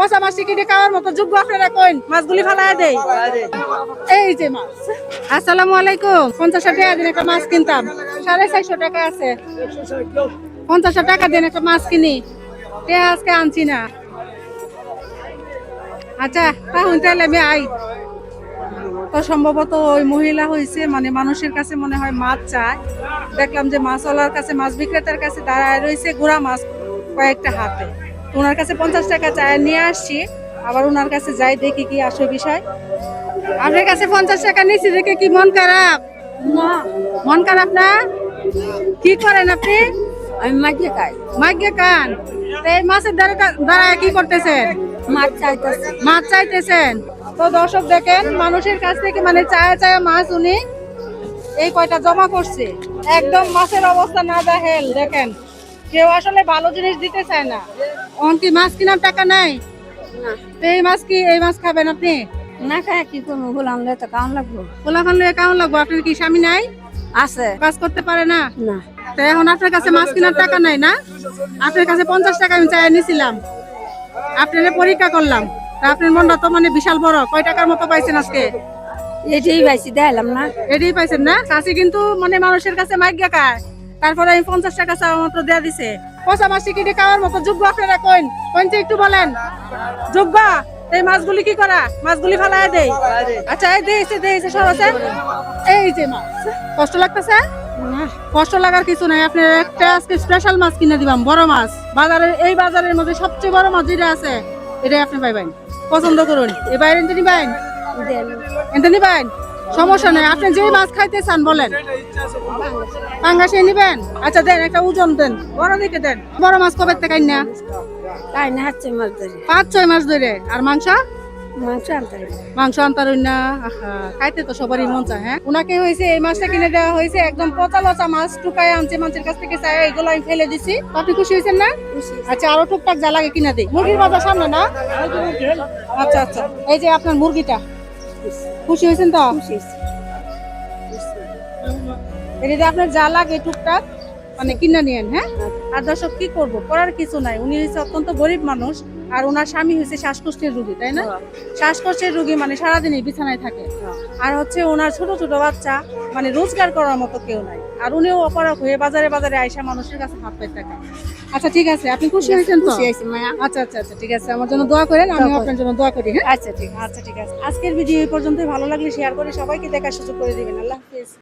পচা মাছ টিকিটে খাওয়ার মতো যোগ্য আপনারা কইন? মাছগুলি ফালায় দেই। এই যে মাছ। আসসালামু আলাইকুম। পঞ্চাশ টাকা দিন একটা মাছ কিনতাম। সাড়ে চারশো টাকা আছে। পঞ্চাশ টাকা দিন একটা মাছ কিনি। আজকে আনছি না। আচ্ছা তাহলে তাহলে আমি আই। তো সম্ভবত ওই মহিলা হয়েছে মানে মানুষের কাছে মনে হয় মাছ চায়। দেখলাম যে মাছওয়ালার কাছে, মাছ বিক্রেতার কাছে দাঁড়ায় রয়েছে গুড়া মাছ কয়েকটা হাতে। ওনার কাছে পঞ্চাশ টাকা চায় নিয়ে আসছি আবার ওনার কাছে যাই দেখি কি আসল বিষয়। আপনার কাছে পঞ্চাশ টাকা নিয়েছি দেখে কি মন খারাপ? না। মন খারাপ না? কি করেন আপনি? আমি মাঝে খাই। কান তো এই মাছের দ্বারা দাঁড়ায় কি করতেছেন? মাছ চাইতেছি। মাছ চাইতেছেন? তো দর্শক দেখেন মানুষের কাছ থেকে মানে চায়া চায়া মাছ উনি এই কয়টা জমা করছে। একদম মাছের অবস্থা না দেখেন দেখেন। কেউ আসলে ভালো জিনিস দিতে চায় না। অন কি মাছ কেনার টাকা নাই? না। এই মাছ কি এই মাছ খাবেন আপনি? না খাই কি করব? ভুল আনলে তো কাউন লাগবো। খোলা খানলে কেমন লাগবো? আপনার কি স্বামী নাই? আছে। কাজ করতে পারে না? না। তো এখন আপনার কাছে মাছ কেনার টাকা নাই না? আপনার কাছে পঞ্চাশ টাকা আমি চাই নিছিলাম। আপনার পরীক্ষা করলাম। তা আপনার মনটা তো মানে বিশাল বড়। কয় টাকার মতো পাইছেন আজকে? এটাই পাইছি দেখালাম না। এটাই পাইছেন না? কাছে কিন্তু মানে মানুষের কাছে মাইগ্যা খায়। তারপরে আমি পঞ্চাশ টাকা চাওয়া মাত্র দেয়া দিছে। পচা মাছ টিকিটে খাওয়ার মতো যোগ্য আপনারা কইন? কইনতে একটু বলেন। যোগ্য? এই মাছগুলি কি করা? মাছগুলি ফালায় দেই। আচ্ছা এই দিয়েছে দিয়েছে সরছে এই যে মাছ। কষ্ট লাগতেছে? কষ্ট লাগার কিছু নাই। আপনি একটা আজকে স্পেশাল মাছ কিনে দিবাম, বড় মাছ। বাজারের, এই বাজারের মধ্যে সবচেয়ে বড় মাছ যেটা আছে, এটাই আপনি পাইবেন। পছন্দ করুন। এ বাইরে এনতে নিবেন? এনতে নিবেন? সমস্যা নেই। আপনি যে মাছ খাইতে চান বলেন। পাঙ্গাসে নিবেন? আচ্ছা দেন একটা ওজন দেন। বড় দিকে দেন। বড় মাছ কবে থেকে না? তাই না হাচ্ছে মাছ ধরে। পাঁচ ছয় মাস ধরে। আর মাংস? মাংস মাংস আনতারুন না। খাইতে তো সবারই মন চায় হ্যাঁ? ওনাকে হয়েছে এই মাছটা কিনে দেওয়া হয়েছে একদম পচা লচা মাছ টুকায় আনছে মানুষের কাছ থেকে চাই এগুলো আমি ফেলে দিছি। আপনি খুশি হয়েছেন না? আচ্ছা আরও টুকটাক যা লাগে কিনা দিই। মুরগির বাজার সামনে না? আচ্ছা আচ্ছা। এই যে আপনার মুরগিটা। খুশি হয়েছেন তো? খুশি। এটা আপনার যা লাগে টুকটাক মানে কিনে নিয়েন হ্যাঁ? আর দর্শক কি করব? করার কিছু নাই। উনি হচ্ছে অত্যন্ত গরিব মানুষ আর ওনার স্বামী হয়েছে শ্বাসকষ্টের রুগী তাই না? শ্বাসকষ্টের রুগী মানে সারাদিনই বিছানায় থাকে। আর হচ্ছে ওনার ছোট ছোট বাচ্চা মানে রোজগার করার মতো কেউ নাই। আর উনিও অপারক হয়ে বাজারে বাজারে আইসা মানুষের কাছে হাত পাই থাকে। আচ্ছা ঠিক আছে। আপনি খুশি হয়েছেন তো? আচ্ছা আচ্ছা আচ্ছা ঠিক আছে। আমার জন্য দোয়া করেন আমি আপনার জন্য দোয়া করি হ্যাঁ? আচ্ছা ঠিক আছে। আচ্ছা ঠিক আছে। আজকের ভিডিও এই পর্যন্তই। ভালো লাগলে শেয়ার করে সবাইকে দেখার সুযোগ করে দিবেন। আল্লাহ হাফিজ।